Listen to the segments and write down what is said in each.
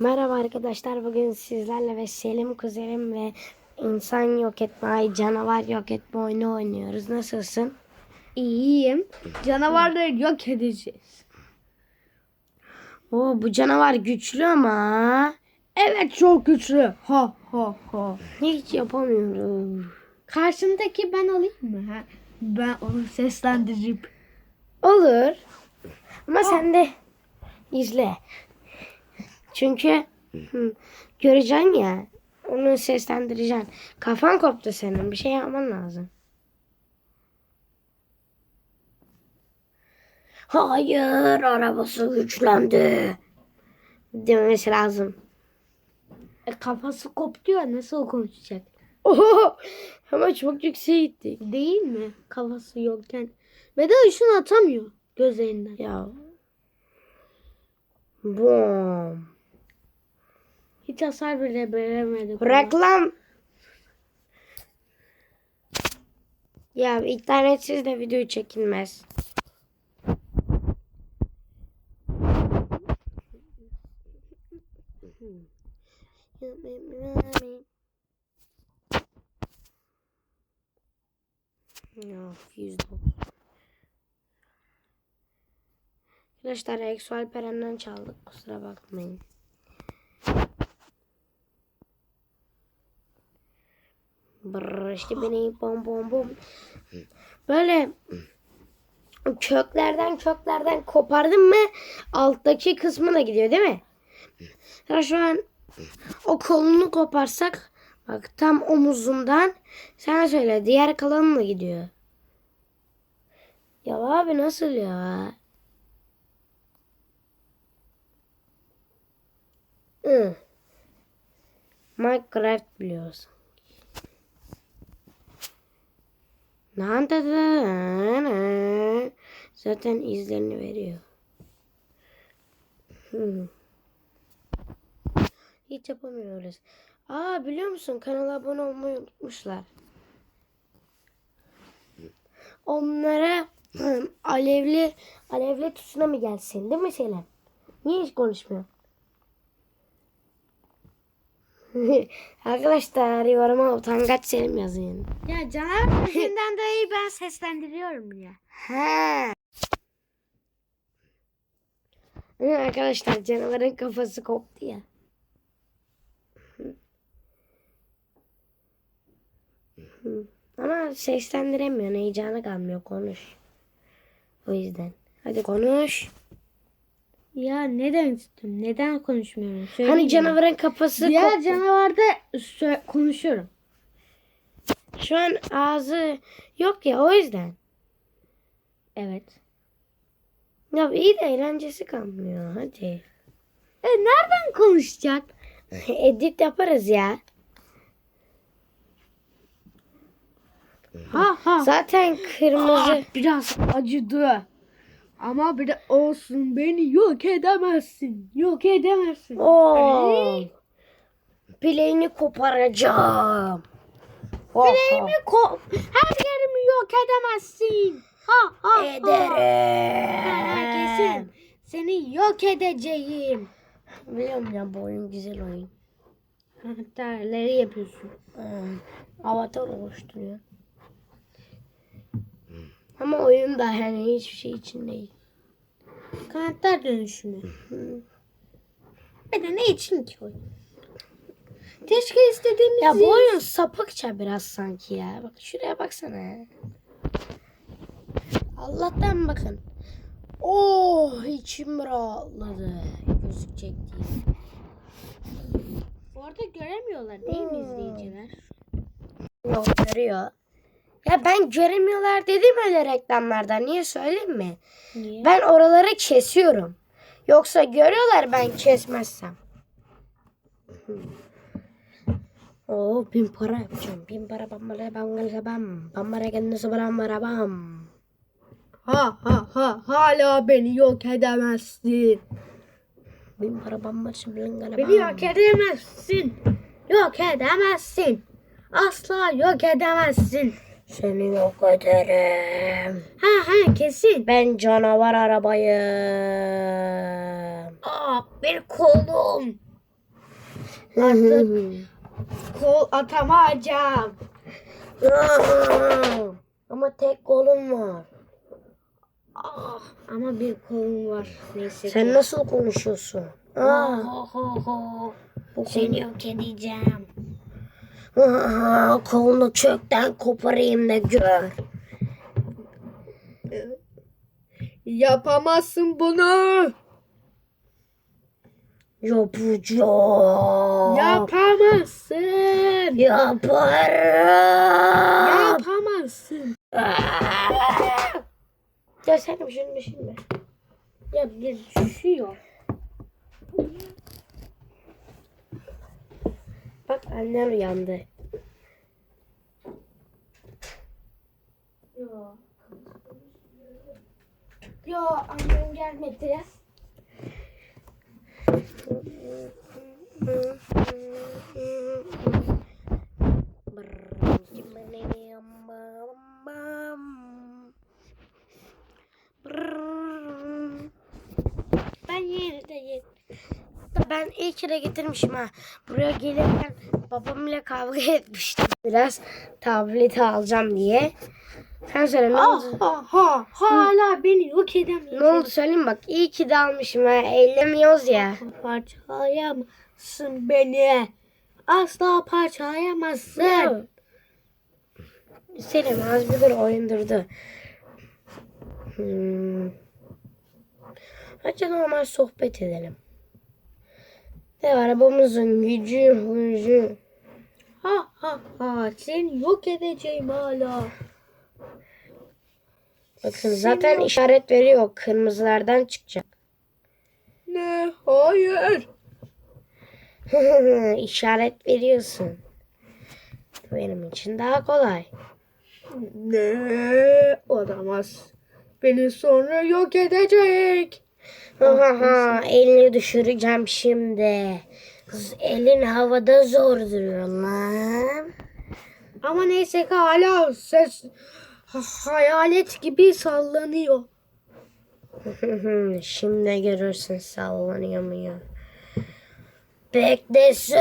Merhaba arkadaşlar. Bugün sizlerle ve Selim kuzenim ve insan yok etme, ay canavar yok etme oyunu oynuyoruz. Nasılsın? İyiyim. Canavarları yok edeceğiz. Oo, bu canavar güçlü ama Evet çok güçlü. Ha ha ha. hiç yapamıyorum. Karşımdaki ben olayım mı? Ha? Ben onu seslendirip. Olur. Ama sen de izle. Çünkü göreceksin ya. Onu seslendireceksin. Kafan koptu senin. Bir şey yapman lazım. Hayır, arabası güçlendi. Demesi lazım. E, kafası koptu ya nasıl konuşacak? Oho, ama çok yükseğe gitti. Değil mi? Kafası yokken. Ve de ışın atamıyor gözlerinden. Ya. Bom. Hiç hasar bile veremedik. Reklam. Ya internetsiz de video çekilmez. Arkadaşlar Exo Alperen'den çaldık kusura bakmayın. Brrr, işte beni bom bom bom. Böyle köklerden köklerden kopardın mı alttaki kısmına gidiyor değil mi? Ya şu an o kolunu koparsak bak tam omuzundan sen söyle diğer kalanına gidiyor. Ya abi nasıl ya? Minecraft biliyorsun. Nan da da na. Zaten izlerini veriyor. Hiç yapamıyoruz. Aa biliyor musun kanala abone olmayı unutmuşlar. Onlara alevli alevli tuşuna mı gelsin değil mi Selam? Niye hiç konuşmuyor? Arkadaşlar yoruma utangaç Selim yazın. Ya canavar sesinden dolayı ben seslendiriyorum ya. He. Arkadaşlar canavarın kafası koptu ya. Ama seslendiremiyor. Heyecanı kalmıyor. Konuş. O yüzden. Hadi konuş. Ya neden istiyorsun? Neden konuşmuyorum? Söyleyeyim Hani canavarın kafası Diğer koptu. canavarda sö- konuşuyorum. Şu an ağzı yok ya o yüzden. Evet. Ya iyi de eğlencesi kalmıyor. Hadi. E nereden konuşacak? Edit yaparız ya. Ha ha. Zaten kırmızı. Ah, biraz acıdı. Ama bir de olsun beni yok edemezsin. Yok edemezsin. Oo. Ay, Bileğini koparacağım. Bileğimi ko her yerimi yok edemezsin. Ha ha. Ederim. Ha, ha, kesin. Seni yok edeceğim. Biliyorum ya bu oyun güzel oyun. Karakterleri yapıyorsun. Hmm, Avatar oluşturuyor. Ama oyun da yani hiçbir şey için değil. Karakter dönüşümü. Bir de ne için ki oyun? Keşke istediğimiz Ya bu oyun sapıkça biraz sanki ya. Bak şuraya baksana. Allah'tan bakın. Oh içim rahatladı. Gözükecek diye. Bu arada göremiyorlar değil mi izleyiciler? Yok görüyor. Ya ben göremiyorlar dedim öyle reklamlarda. Niye söyleyeyim mi? Niye? Ben oraları kesiyorum. Yoksa görüyorlar ben kesmezsem. Oo bin para yapacağım. Bin para bambara bambara bam. Bambara kendisi bambara bam. Ha ha ha hala beni yok edemezsin. Bin para bambara bambara Beni yok edemezsin. Yok edemezsin. Asla yok edemezsin. Seni yok ederim. Ha ha kesin. Ben canavar arabayım. Aa bir kolum. Artık kol atamayacağım. Ama tek kolum var. Ah, ama bir kolum var. Neyse. Sen nasıl konuşuyorsun? Aa, Ho ho ho. Seni yok edeceğim. Aa, kolunu kökten koparayım da gör. Yapamazsın bunu. Yapacağım. Yapamazsın. Yaparım. Yapamazsın. Ya sen şunu düşünme. Ya bir düşüyor. Bak annem uyandı. Ya. Ya annem gelmedi. Ben yeni de yeni. Ben ki de getirmişim ha. Buraya gelirken babamla kavga etmiştim. Biraz tableti alacağım diye. Sen söyle ne oldu? Ha ha hala beni yok Ne edemiyorsun. oldu söyleyeyim bak. İyi ki de almışım ha. Eğlemiyoruz ya. Parçalayamazsın beni. Asla parçalayamazsın. Selim az bir dur oyun durdu. Hmm. Hadi normal sohbet edelim. Var arabamızın gücü gücü. Ha ha ha seni yok edeceğim hala. Bakın zaten işaret veriyor. Kırmızılardan çıkacak. Ne? Hayır. işaret veriyorsun. Benim için daha kolay. Ne? Olamaz. Beni sonra yok edecek. Elini düşüreceğim şimdi. Kız elin havada zor duruyor lan. Ama neyse ki hala ses ha- hayalet gibi sallanıyor. Şimdi görürsün sallanıyor mu Beklesin.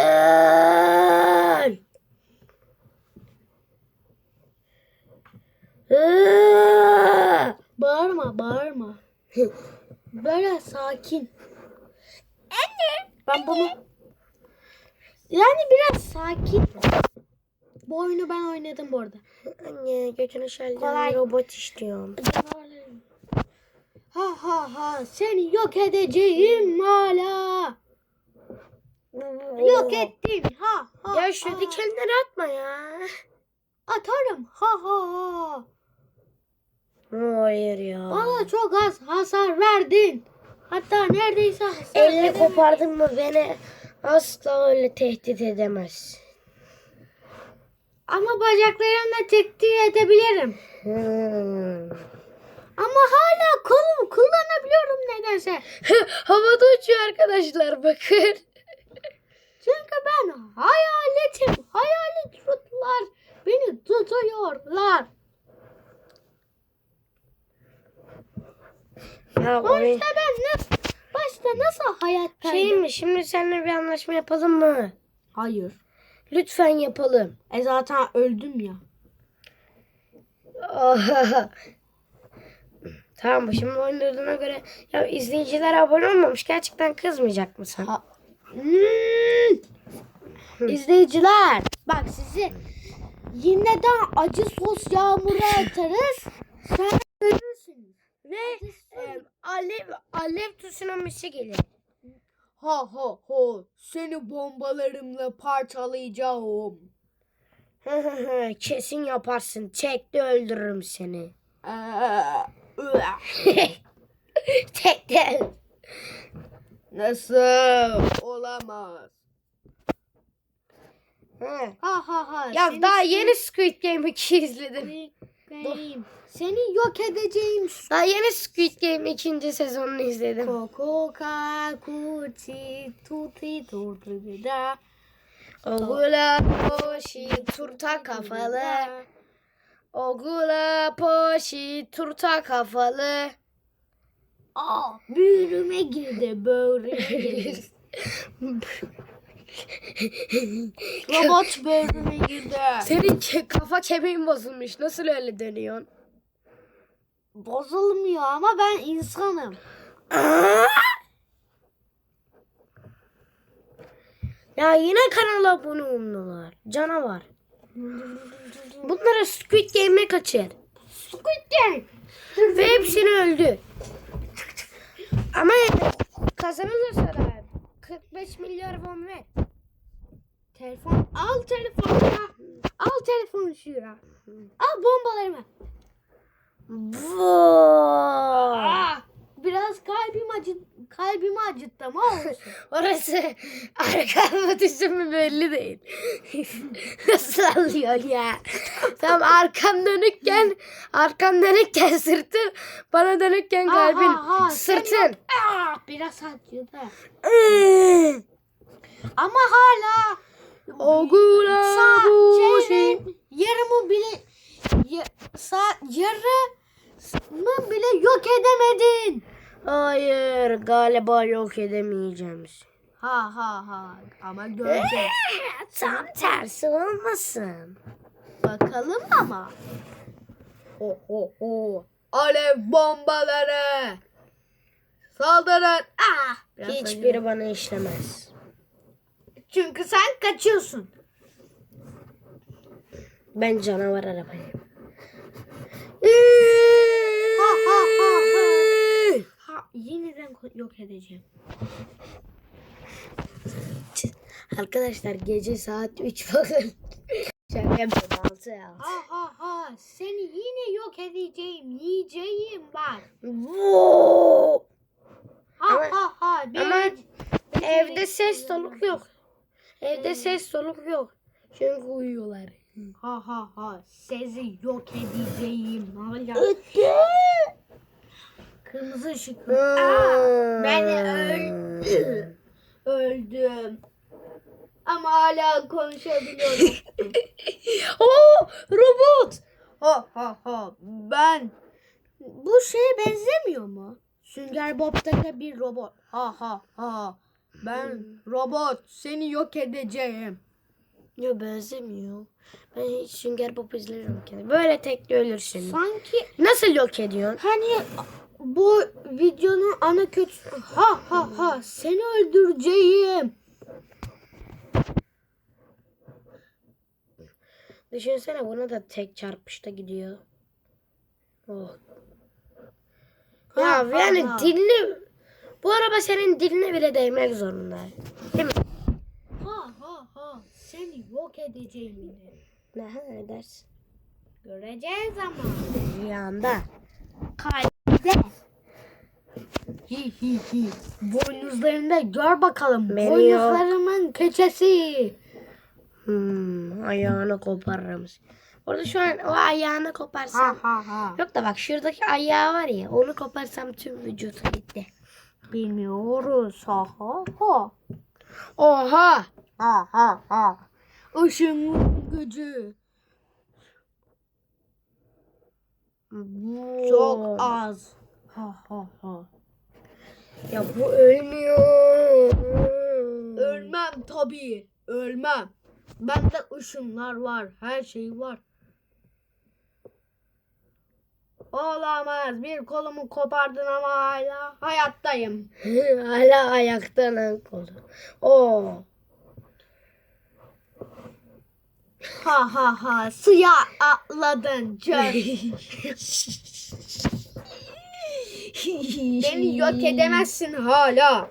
Iıı. Bağırma bağırma. Böyle sakin. Anne. Ben bunu yani biraz sakin. Bu oyunu ben oynadım bu arada. Anne götünü Kolay. robot istiyorum. Ha ha ha seni yok edeceğim hala. Yok ettin ha ha. Ya şu ha. dikenleri atma ya. Atarım ha ha ha. Hayır ya. Bana çok az hasar verdin. Hatta neredeyse hasar Elini veremedin. kopardın mı beni asla öyle tehdit edemez. Ama bacaklarımla tehdit edebilirim. Hmm. Ama hala kolumu kullanabiliyorum nedense. Havada uçuyor arkadaşlar bakın. Çünkü ben hayaletim. Hayalet rutlar beni tutuyorlar. Ya. Başta ben nasıl, başta nasıl hayattaydım? Şey mi şimdi seninle bir anlaşma yapalım mı? Hayır. Lütfen yapalım. E zaten öldüm ya. tamam şimdi oyun durduğuna göre ya izleyiciler abone olmamış gerçekten kızmayacak mısın? Ha. Hmm. İzleyiciler bak sizi yine de acı sos yağmuru atarız. Sen. Ve e, alev alev tsunamisi gelir. Ha ha ha seni bombalarımla parçalayacağım. Kesin yaparsın. Tekte öldürürüm seni. Ee, üah. Tekte. Nasıl olamaz? Ha. Ha ha ha. Ya seni daha yeni Squid Game 2 izledim. Benim. Seni yok edeceğim. Daha yeni Squid Game ikinci sezonunu izledim. Koko kakuchi tuti tuti da. Ogula poşi turta kafalı. Ogula poşi turta kafalı. Aa, büyürüme girdi böyle. Robot beynime girdi. Senin ke- kafa kemiğin bozulmuş. Nasıl öyle dönüyorsun? Bozulmuyor ama ben insanım. Ya yine kanala abone olmuyorlar. Canavar. Bunlara Squid Game'e kaçır. Squid Game. Ve hepsini öldü. Ama kazanırsa da 45 milyar won ver. Telefon al telefonu ya. Al telefonu şura. Al bombalarımı. Ah, biraz kalbim acı kalbimi acıttı ama olsun. Orası arkamı düşün belli değil. Nasıl alıyor ya? Tam arkam dönükken arkan dönükken sırtın bana dönükken kalbin Ha, ha, ha, sen sırtın. ah, biraz acıdı. Ama hala Ogula Sa bu şeyin yarımı bile ya, sa yarımı bile yok edemedin. Hayır galiba yok edemeyeceğim. Ha ha ha ama göreceğiz. Tam tersi olmasın. Bakalım ama. Ho ho ho. Alev bombaları. Saldırın. Ah. Hiçbiri bana işlemez. Çünkü sen kaçıyorsun. Ben canavar arabayım. Ha ha ha ha. Ha yeniden yok edeceğim. Arkadaşlar gece saat 3 bakın. Şaka yapıyorum 6 ya. Ha ha ha. Seni yine yok edeceğim. Yiyeceğim bak. Ha ha ha. Beni- ama beni- Evde ses soluk yok. Evde ses soluk yok. Çünkü uyuyorlar. Ha ha ha. Sizi yok edeceğim. Hala. Kırmızı ışık. Aa, ben öldüm. Öldüm. Ama hala konuşabiliyorum. Oo, robot. ha ha ha. Ben. Bu şeye benzemiyor mu? Sünger Bob'taki bir robot. Ha ha ha. Ben robot. Seni yok edeceğim. Yok benzemiyor. Ben hiç Sünger Bob izlemiyorum ki. Böyle tekli ölürsün. Sanki Nasıl yok ediyorsun? Hani bu videonun ana kötü ha ha ha seni öldüreceğim. Düşünsene buna da tek çarpışta gidiyor. Oh. Ha, Ya ha, yani ha. dilini bu araba senin diline bile değmek zorunda. Değil mi? Ha ha ha seni yok edeceğim yine. Ne ha, edersin? Göreceğiz ama. Rüyanda. Kalpte. Hi hi hi. Boynuzlarında gör bakalım. Beni Boynuzlarımın keçesi. Hmm, ayağını koparırım. Orada şu an o ayağını Ha koparsam. ha ha. Yok da bak şuradaki ayağı var ya onu koparsam tüm vücudu gitti. Bilmiyoruz. Ha ha ha. Oha! Ha ha ha. Işın gücü. Çok az. Ha ha ha. Ya bu ölmüyor. Ölmem tabii. Ölmem. Bende ışınlar var. Her şey var. Olamaz. Bir kolumu kopardın ama hala hayattayım. Hala ayakta lan kolu. Oo. Ha ha ha. Suya atladın. Can. Beni yok edemezsin hala.